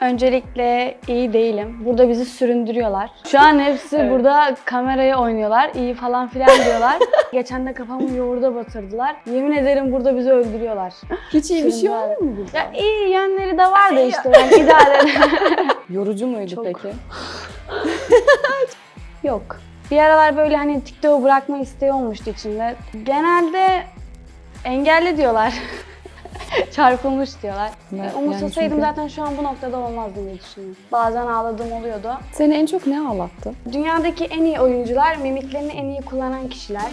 Öncelikle iyi değilim. Burada bizi süründürüyorlar. Şu an hepsi Evet. burada kameraya oynuyorlar. iyi falan filan diyorlar. Geçen de kafamı yoğurda batırdılar. Yemin ederim burada bizi öldürüyorlar. Hiç iyi bir şey olmuyor mu burada? Ya iyi yönleri de var da işte yani idare. Yorucu muydu Çok. peki? Yok. Bir aralar böyle hani TikTok'u bırakma isteği olmuştu içimde. Genelde engelli diyorlar. Çarpılmış diyorlar. Ne- E, Umursasaydım yani çünkü- zaten şu an bu noktada olmazdım diye düşünüyorum. Bazen ağladığım oluyordu. Seni en çok ne ağlattı? Dünyadaki en iyi oyuncular, mimiklerini en iyi kullanan kişiler.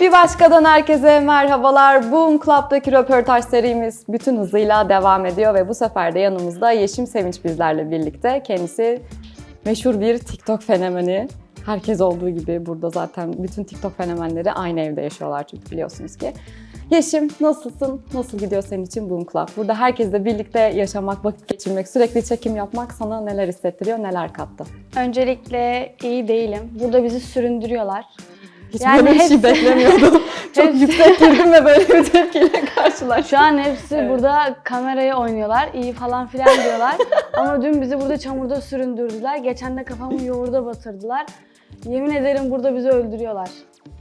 Bir başkadan herkese merhabalar. Boom Club'daki röportaj serimiz bütün hızıyla devam ediyor ve bu sefer de yanımızda Yeşim Sevinç bizlerle birlikte. Kendisi meşhur bir TikTok fenomeni. Herkes olduğu gibi burada zaten bütün TikTok fenomenleri aynı evde yaşıyorlar çünkü biliyorsunuz ki. Yeşim nasılsın? Nasıl gidiyor senin için Boom Club? Burada herkesle birlikte yaşamak, vakit geçirmek, sürekli çekim yapmak sana neler hissettiriyor, neler kattı? Öncelikle iyi değilim. Burada bizi süründürüyorlar. Hiç Yani böyle bir şey hepsi- beklemiyordum. Çok Hepsi- yüksek girdim ve böyle bir tepkiyle karşılaştım. Şu an hepsi Evet. burada kameraya oynuyorlar. iyi falan filan diyorlar. Ama dün bizi burada çamurda süründürdüler. Geçen de kafamı yoğurda batırdılar. Yemin ederim burada bizi öldürüyorlar.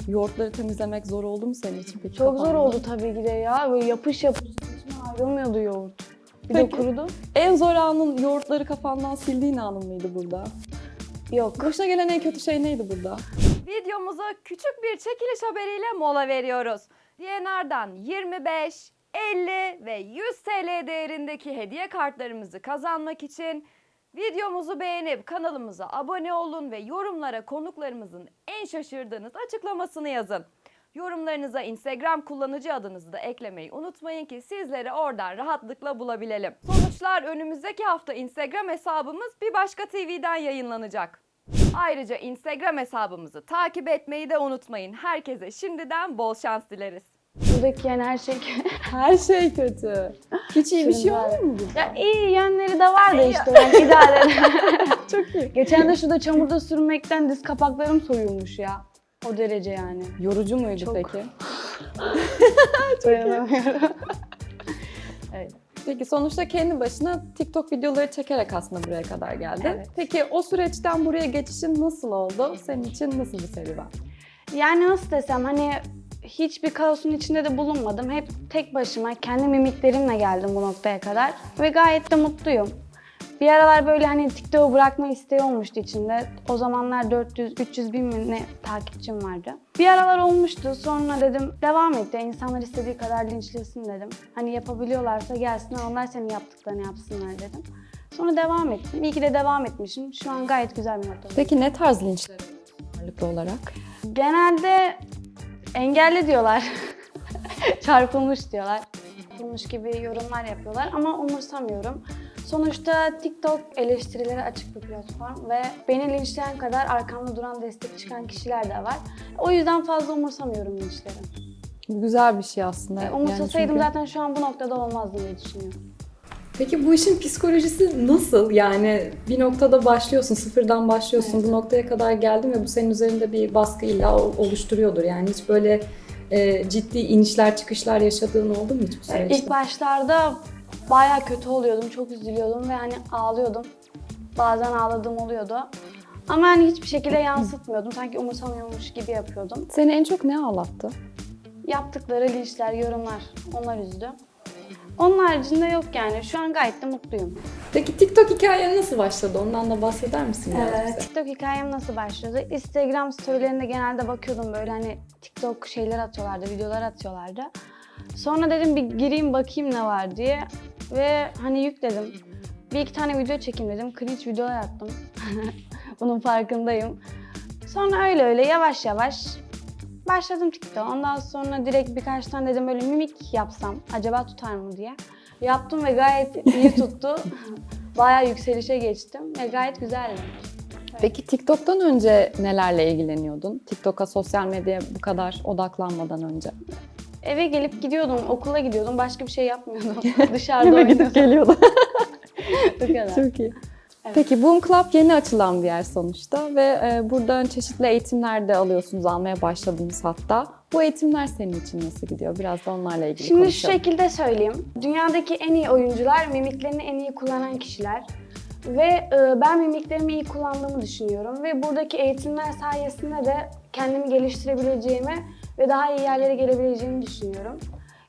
Yoğurtları temizlemek zor oldu mu senin için peki? Çok zor oldu tabii ki de ya. Böyle yapış yapış içime ayrılmıyordu yoğurt. Bir de Peki. kurudu. En zor anın yoğurtları kafandan sildiğin anın mıydı burada? Yok. Başına gelen en kötü şey neydi burada? Videomuza küçük bir çekiliş haberiyle mola veriyoruz. DNR'dan 25, 50 ve 100 TL değerindeki hediye kartlarımızı kazanmak için videomuzu beğenip kanalımıza abone olun ve yorumlara konuklarımızın en şaşırdığınız açıklamasını yazın. Yorumlarınıza Instagram kullanıcı adınızı da eklemeyi unutmayın ki sizleri oradan rahatlıkla bulabilelim. Sonuçlar önümüzdeki hafta Instagram hesabımız Bir Başka TV'den yayınlanacak. Ayrıca Instagram hesabımızı takip etmeyi de unutmayın. Herkese şimdiden bol şans dileriz. Buradaki yani her şey... Her şey kötü. Hiç iyi bir şey olmuyor mu burada? ya iyi yönleri de var da işte yani idare. Çok iyi. Geçen de şurada çamurda sürünmekten diz kapaklarım soyulmuş ya. O derece yani. Yorucu muydu Çok. peki? Dayanamıyorum. evet. Peki sonuçta kendi başına TikTok videoları çekerek aslında buraya kadar geldin. Evet. Peki o süreçten buraya geçişin nasıl oldu? Senin için nasıl bir serüven? Yani nasıl desem hani hiçbir kaosun içinde de bulunmadım. Hep tek başıma kendi mimiklerimle geldim bu noktaya kadar. Ve gayet de mutluyum. Bir aralar böyle hani TikTok'u bırakma isteği olmuştu içinde. O zamanlar 400-300 bin mi ne takipçim vardı. Bir aralar olmuştu. Sonra dedim devam et ya insanlar istediği kadar linçlesin dedim. Hani yapabiliyorlarsa gelsinler onlar senin yaptıklarını yapsınlar dedim. Sonra devam ettim. İyi ki de devam etmişim. Şu an gayet güzel bir noktada. Peki ne tarz linçler ağırlıklı olarak? Genelde engelli diyorlar. Çarpılmış diyorlar. Çarpılmış gibi yorumlar yapıyorlar ama umursamıyorum. Sonuçta TikTok eleştirilere açık bir platform ve beni linçleyen kadar arkamda duran destek çıkan kişiler de var. O yüzden fazla umursamıyorum linçleri. Bu güzel bir şey aslında. Yani umursasaydım çünkü- zaten şu an bu noktada olmazdım diye düşünüyorum. Peki bu işin psikolojisi nasıl? Yani bir noktada başlıyorsun, sıfırdan başlıyorsun. Bu noktaya kadar geldin ve bu senin üzerinde bir baskı illa oluşturuyordur. Yani hiç böyle e, ciddi inişler çıkışlar yaşadığın oldu mu hiç bu süreçte? İlk başlarda bayağı kötü oluyordum, çok üzülüyordum ve hani ağlıyordum. Bazen ağladığım oluyordu. Ama hani hiçbir şekilde yansıtmıyordum. Sanki umursamıyormuş gibi yapıyordum. Seni en çok ne ağlattı? Yaptıkları linçler, yorumlar onlar üzdü. Onun haricinde yok yani. Şu an gayet de mutluyum. Peki TikTok hikayen nasıl başladı? Ondan da bahseder misin biraz bize? TikTok hikayem nasıl başladı? Instagram storylerinde genelde bakıyordum böyle hani TikTok şeyler atıyorlardı, videolar atıyorlardı. Sonra dedim bir gireyim bakayım ne var diye ve hani yükledim. Bir iki tane video çekeyim dedim. Cringe videolar attım. Bunun farkındayım. Sonra öyle öyle yavaş yavaş başladım TikTok. Ondan sonra direkt birkaç tane dedim böyle mimik yapsam acaba tutar mı diye. Yaptım ve gayet iyi tuttu. Bayağı yükselişe geçtim ve gayet güzeldi. Peki TikTok'tan önce nelerle ilgileniyordun? TikTok'a, sosyal medyaya bu kadar odaklanmadan önce. Eve gelip gidiyordum, okula gidiyordum, başka bir şey yapmıyordum. Dışarıda Eve gidip geliyordun. Bu kadar. Çok iyi. Peki Boom Club yeni açılan bir yer sonuçta ve e, buradan çeşitli eğitimler de alıyorsunuz, almaya başladınız hatta. Bu eğitimler senin için nasıl gidiyor? Biraz da onlarla ilgili Şimdi şu konuşalım. şekilde söyleyeyim. Dünyadaki en iyi oyuncular mimiklerini en iyi kullanan kişiler. Ve e, ben mimiklerimi iyi kullandığımı düşünüyorum. Ve buradaki eğitimler sayesinde de kendimi geliştirebileceğimi ve daha iyi yerlere gelebileceğimi düşünüyorum.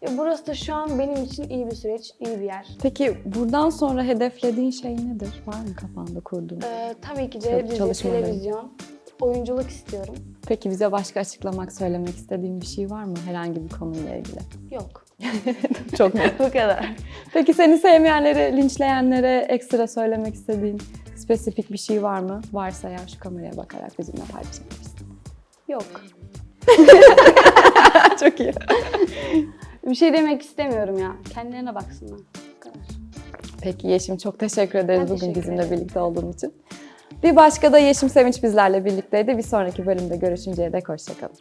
E, burası da şu an benim için iyi bir süreç, iyi bir yer. Peki buradan sonra hedeflediğin şey nedir? Var mı kafanda kurduğun? E, tabii ki de dizi, televizyon, oyunculuk istiyorum. Peki bize başka açıklamak, söylemek istediğin bir şey var mı herhangi bir konuyla ilgili? Yok. Çok net. Bu kadar. Peki seni sevmeyenlere, linçleyenlere ekstra söylemek istediğin spesifik bir şey var mı? Varsa eğer şu kameraya bakarak bizimle paylaşabilirsin. Yok. Çok iyi. Bir şey demek istemiyorum ya. Kendilerine baksınlar. Bu kadar. Peki Yeşim çok teşekkür ederiz Ben bugün teşekkür bizimle ederim. birlikte olduğun için. Bir başka da Yeşim Sevinç bizlerle birlikteydi. Bir sonraki bölümde görüşünceye dek hoşçakalın.